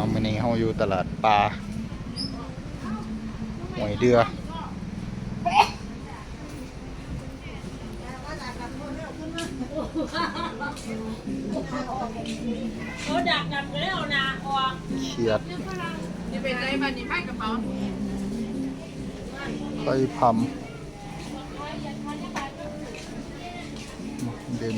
าวมื้อนี้เฮาอยู่ตลาดปลาหวยเดือโอ้ดักดักแล้วนะออกเขียดนี่เป็นไรบ้านี่ไพ่กระเป๋าไข่พำเด่น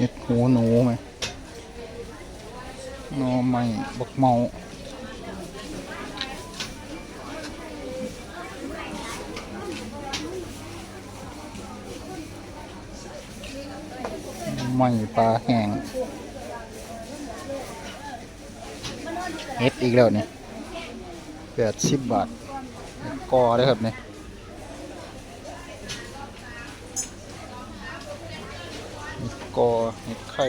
เห็ดหูหนูไหมหนอไม้บักเมาไม่ปลาแห้งเฮ็ดอีกแล้วนี่แปดสิบบาทกอได้ครับนี่เห็ด กอเห็ดไข่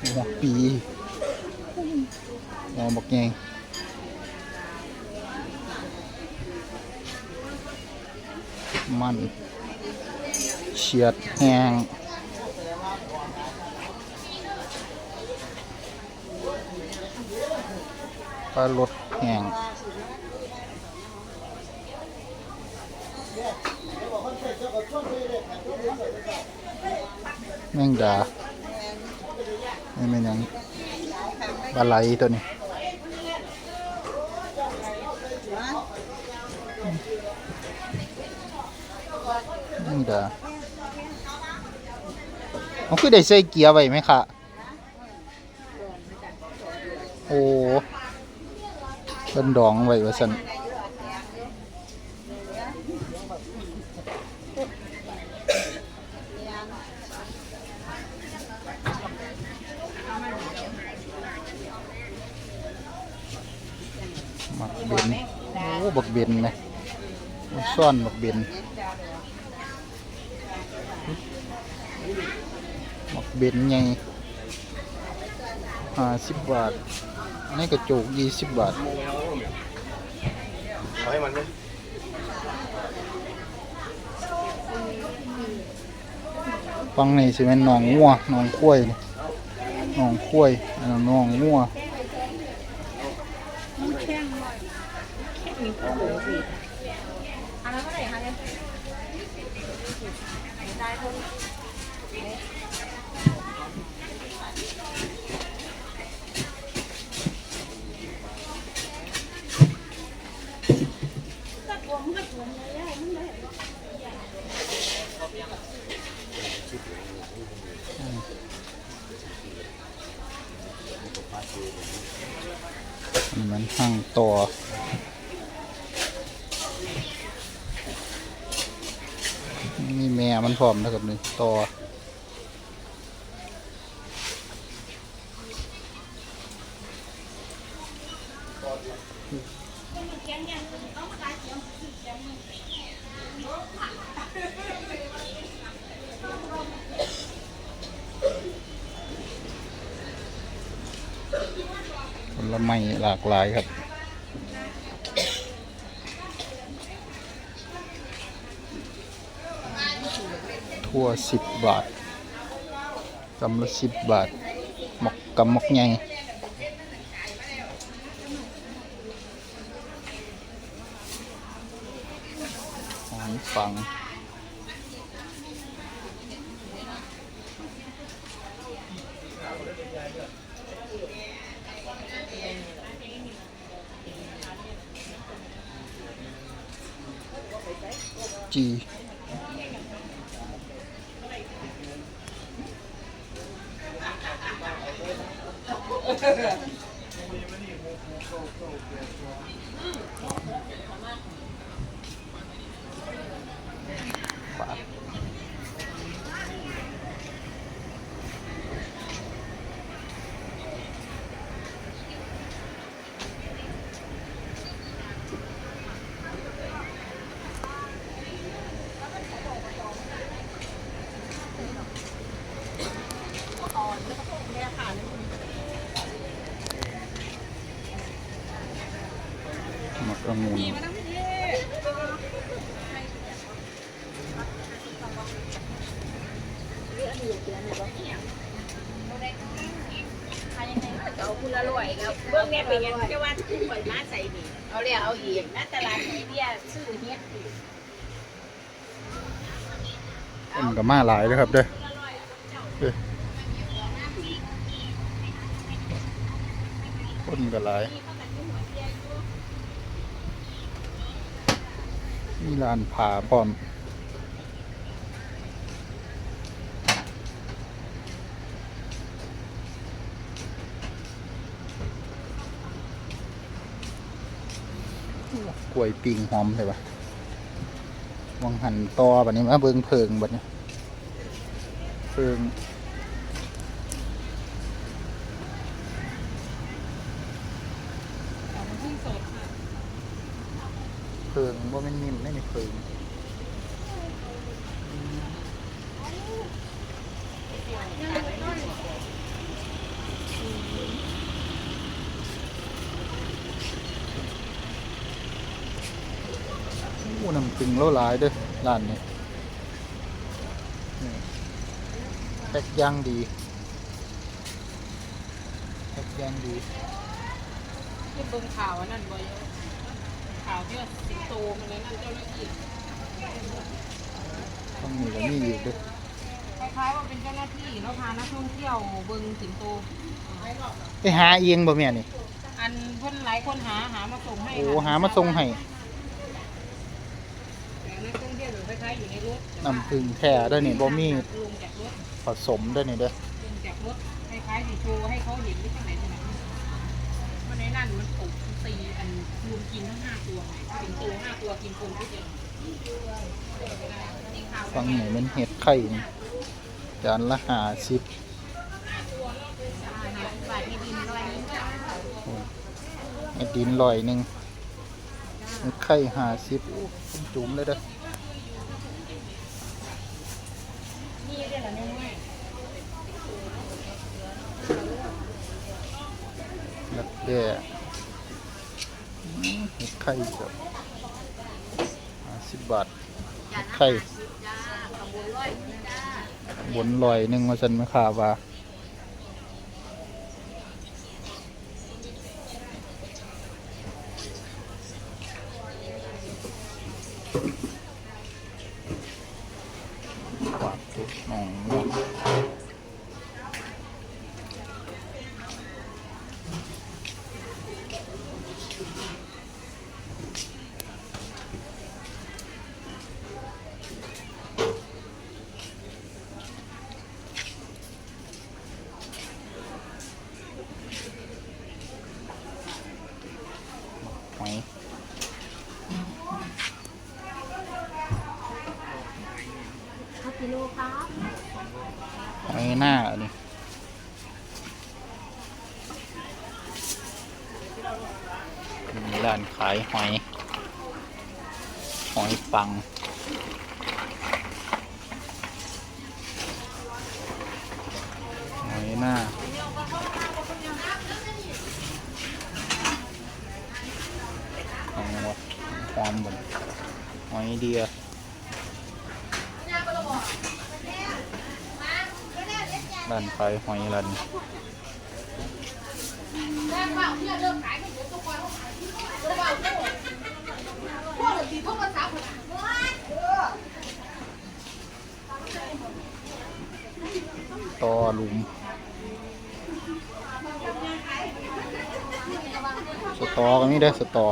หัวปีหัวบักแยงมันเฉียดแห้งปลาลดแห้ง แมงดานี่เป็นยังปลาไหลตัวนี้แมงดามันคือได้ใส่เกียร์ไว้ไหมคะโอ้เป็นดองไว้ว่าสันกเบนโอ้บักเบ นไหมซ่อนบักเบนหมักเบนไงห้าสิบบาทอันนี้กระโจกยี่สิบบาทเอาให้มันไหมฟังนี่สิเป็นหนองงัวหนองข้วยนี่หนองข้ว ยอันนั้นหนองงัวอันนี้มันห้างต่อมีแม่มัน พร้อมนะครับนี่ต่อผลไม้หลากหลายครับ ทั่วสิบบาทกำละสิบบาท หมกกำหมกใหญ่หอยฝังจี ねえ。 เอาคุณละร้อยแล้วเบื้องเนี้ยเป็นยังจะว่าที่ปล่อยมาใส่นี่เอาเลยเอาอีกนะตลาดไอเดียซื้อเฮ็ดอีกคนก็มาหลายเลยครับเด้อเด้อคนก็หลายมีร้านผาพร้อม กล้วยปิงหอมเลยปะวังหันตอแบบนี้มาเบิงเพิงแบบนี้เพิงเพิงว่ามันนิ่มไม่มีเพิง โอ้น้ำตึงแล้วหลายเด้อร้านนี้นี่แพ็กย่างดีแพ็กย่างดีที่เบิ่งข่าวอันนั้นบ่อยข่าวที่ว่าสิงโตมันเลยนั่นเจ้าหน้าที่ต้องมีแล้วมีอีกเด้วยคล้ายๆว่าเป็นเจ้าหน้าที่แล้วพานักท่องเที่ยวเบิ่งสิงโต ไปหาเองบ่แม่นี่อันเพิ่นหลายคนหาหามาส่งให้โอ้ค่ะหามาส่งให้ แต่นัก ท่องเที่ยวอยู่คล้ายๆอยู่ในรถน้ำผึ้งแท้เด้อนี่บ่มีลงจากรถผสมเด้อนี่เด้อลงจากรถคล้ายๆสิโชว์ให้เขาเห็นหรือจังไหนจังไหนมันในนั่นมันปลูกตีอันรวมกินทั้งห้าตัวไงสิงโตห้าตัวกินคนทุกอย่างฟังนี่มันเห็ดไข่นี่จานละห้าสิบบาทที่ดินร้อยนึงจ้ะเห็ดดินลอยหนึ่งเห็ดไข่ห้าสิบจุ่มเลยเด้อ นี่เรื่องอะไรง่าย แล้วแก่อืมเห็ดไข่ครับห้าสิบบาทเห็ดไข่จ้าขบวนร้อยนึงจ้าบนลอยหนึ่งมาสันไม่ขาว่าฝากทุกหนองเนาะ หอยห้ากิโลครับหอยหน้านี่มีร้านขายหอย หอยปัง หอยหน้า ของวัดความบนหอยเดียร้านขายหอยรันต่อหลุมสตอก็มีได้สตอ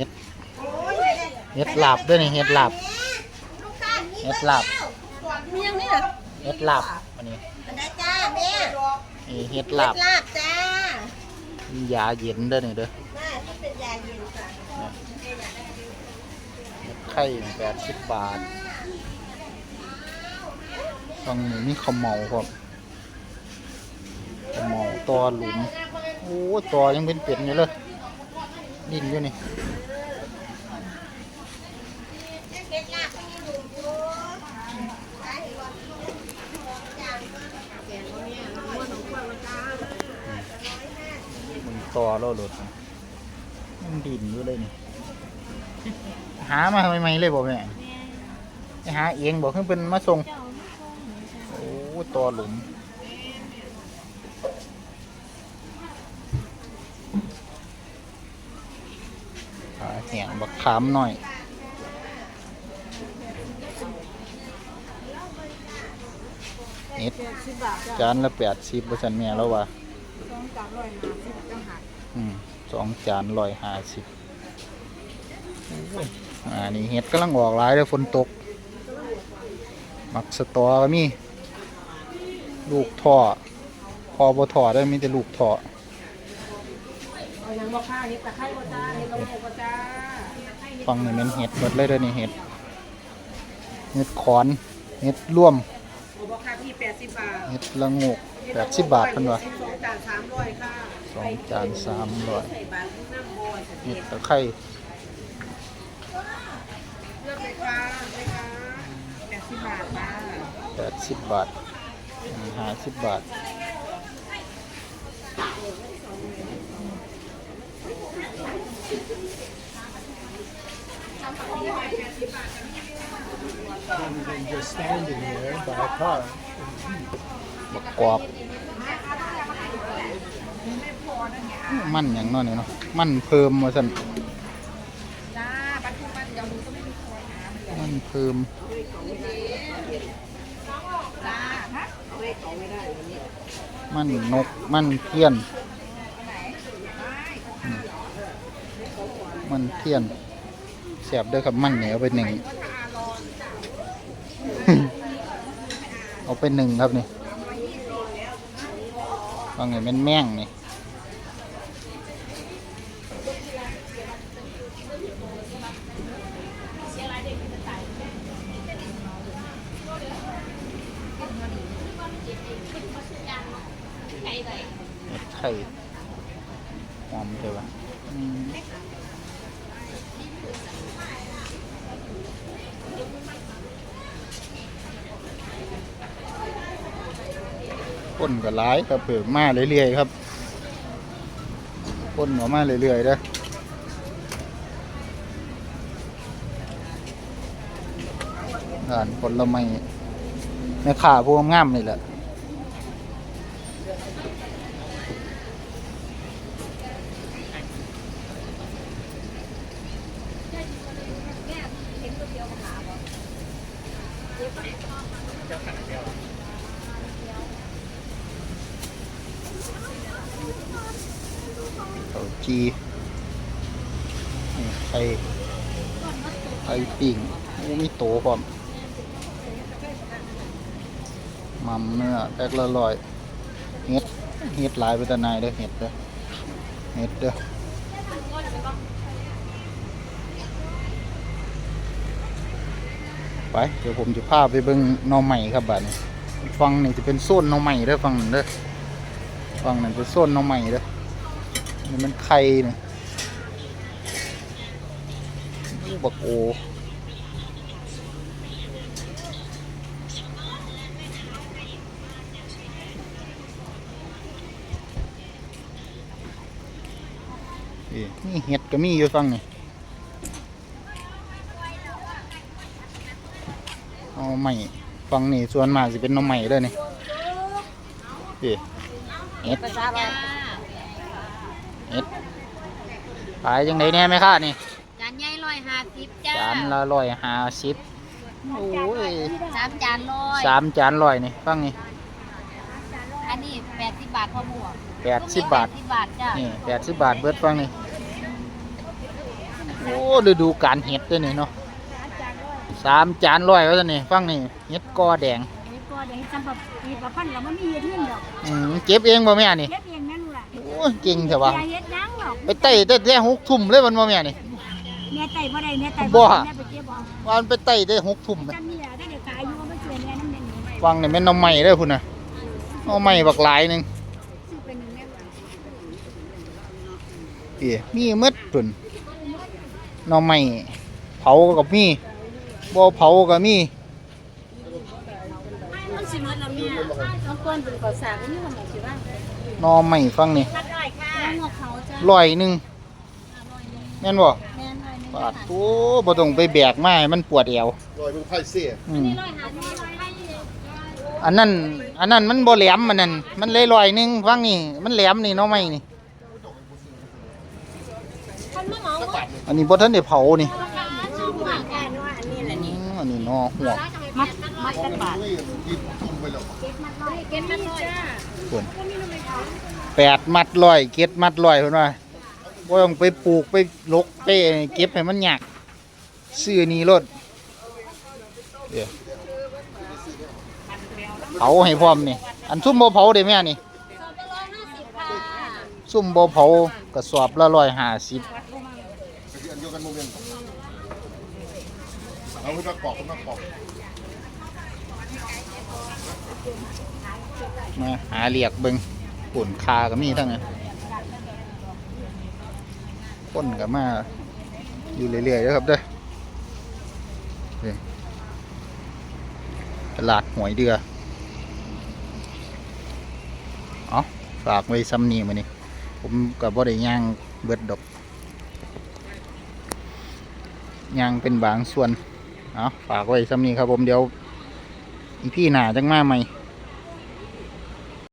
ฮ็ดเฮ็ดลาบด้วยนี่เฮ็ดลาบเฮ็ดลาบมียังนี่เหรอเฮ็ดลาบอันนี้อันนั้นจ้าแม่นี่เฮ็ดเล็ลาบดลาบจ้ามียาเย็นเด้อนี่เด้อแม่ถ้าเป็นยาเย็นจ้ะเฮ็ดไข่แปดสิบบาทตรงนี้มีข้าวเหมาครับข้าวเหมาตอหลุมโอ้ตอยังเป็นเป็ดอยู่เลยดินอยู่นี่ เล็ดลาบก็มีหลุมอยู่จ้าเห็นบ่จางก็แกงก็เนี่ยน้องว่าน้องกล้วยว่าจ้า ต่อเราหลดมันดินอยู่เลยนี่ หามาทำไมๆเลยบอกแม่ไปหาเองบอกให้เป็นมาส่ง โอ้ต่อหลุมขาแห้งบักขามหน่อยเอ็ดจานละแปดสิบเปอร์เซ็นต์แม่แล้วว่าสองจานร้อยห้าสิบ จังหักอืมสองจานร้อยห้าสิบอ่านี่เห็ดกำลังออกหลายเลยฝนตก มักสตอก็มี ลูกท่อพอบ่ท่อได้มีแต่ลูกท่อเอายังบอกข้าเห็ดตะไคร้บ่จ้าเห็ดละโงกบ่จ้าฟังนี่เป็นเห็ดหมดเลยเด้อนี่เห็ดเห็ดขอนเห็ดร่วมโอ้บอกข้าพี่แปดสิบบาทเห็ดละโงกแปดสิบบาทเพิ่นว่า สองจานสามร้อยค่ะ สองจานสามร้อยใส่บาทน้ำบอยเห็ดตะไคร้เลือกเลยค่ะเลยค่ะแปดสิบบาทจ้าแปดสิบบาทห้าสิบบาท just standing there by a car. บักกรอบ มันอย่างน้อยนี่เนาะมันเพิ่มว่าสั่นจ้าบัตรทุกบัตรเดี๋ยวหนูก็ไม่มีคอยหาเลยมันเพิ่มจ้าฮะเลขเขาไม่ได้วันนี้มันนกมันเทียนอืมมันเทียนแสบเด้วยครับมันเหนียวไปหนึ่งเอาไปหนึ่งครับนี่ฟังไงเป็นแม่งนี่เห็ดไข่หอมเลยวะอืม คนก็หลายครับเพิ่มมาเรื่อยๆครับ คนออกมาเรื่อยๆเด้อร้านผลไม้แม่ค้าพวกงามนี่แหละข้าวจีนี่ ไข่ไข่ปิ่งโอ้มีโตพร้อมมัมเนื้อแพ็คละร้อยเห็ดเห็ดหลายไปแต่นายเด้อเห็ดเด้อเห็ดเด้อไป เดี๋ยวผมจะพาไปเบิ่งนอใหม่ครับบัดนี้ฟังนี่จะเป็นโซนนอใหม่เด้อฟังนั่นเด้อฟังนั่นเป็นโซนนอใหม่เด้อ นี่มันไข่เนี่ยบักโอนี่เห็ดก็มีอยู่ฟังนี่เอาใหม่ฟังนี่ส่วนมากจะเป็นน้องใหม่เลยนี่เห็ด ภาษาอะไร เอ็ดขายยังไงแน่ไหมค่ะนี่จานใหญ่ร้อยห้าสิบจ้าจานละร้อยห้าสิบโอ้ยสามจานร้อยสามจานร้อยนี่ฟังนี่อันนี้แปดสิบบาทพอหมวกแปดสิบบาทแปดสิบบาทจ้านี่แปดสิบบาทเบิดฟังนี่โอ้ฤดูการเห็ดด้วยนี่เนาะสามจานร้อยว่าจะนี่ฟังนี่เห็ดกอแดงไอ้ตัวเด็กจำแบบมีประพันธ์แล้วมันมีเฮ็ดเรื่องดอกอืมเก็บเองบ่แม่นี่เฮ็ด ยเก่งเถอะวะอย่าเฮ็ดหยังหรอกไปไต่แต่แต่หกทุ่มเลยมันบ่แม่นี่ แม่ไต่บ่ได้แม่ไต่บ่ได้แม่ไปเก็บเอาวันไปไต่ได้หกทุ่มจำนี่ล่ะได้เดี๋ยวกายอยู่ว่ามันเสียแม่น้ำแดงนี่ฟังนี่แม่นหน้องใหม่เด้อพุ่นน่ะหน้องใหม่บักหลายหนึงซื้อเป็นหนึ่งแม่ล่ะเอ๋มีหมืดปุ่นหน่อไม้เผากับมีบ่เผาก็มีมัน สิหมดแล้วแม่ต้องก้นเป็นข้าวสารนี่มันสิว่าหน่อไม้ฟังนี่พัดได้ค่ะหมวกเขาจ้ะร้อยหนึ่งแม่นบ่แม่นร้อยหนึงปาดโอ้บ่ต้องไปแบกมาให้มันปวดเอวลอยเป็นไพ่เสียอืมร้อยหาที่ร้อยให้อันนั้นอันนั้นมันบ่แหลมมันนั่นมันเลยร้อยหนึงฟังนี่มันแหลมนี่เนาะไม่นี่คนมาเหมาหมดอันนี้บ่ทันได้เผานี่ราคาน้องหวานกันว่าอันนี้แหละอืนี่มอันนี้เนาะหัวมัดมัดกันบาท เก็บมันร้อยจ้าส่วนแปดมัดร้อยเก็ดมัดร้อยเพิ่นว่าบ่ต้องไปปลูกไปลกไปเก็บให้มันยากซื้อนี่รถเดี๋ยวเผาให้พร้อมนี่ อันซุ่มบ่เผาได้แม่นี่สองร้อยห้าสิบค่ะซุ่มบ่เผากระสอบละร้อยห้าสิบอันเดียวกันโมเมนต์เอาขึ้นมากรอกขึ้นมากรอก มาหาเรียกเบิงปุ่นคาก็มีทั้งนั้นคนก็มาอยู่เรื่อยๆเด้อครับเด้อนี่ตลาดหวยเดือเอาฝากไว้ซ้ำนี่มานี่ผมกับบ่ได้ย่างเบิดดอกย่างเป็นบางส่วนเอาฝากไว้ซ้ำนี่ครับผมเดี๋ยวอีพี่หนาจังมาใหม่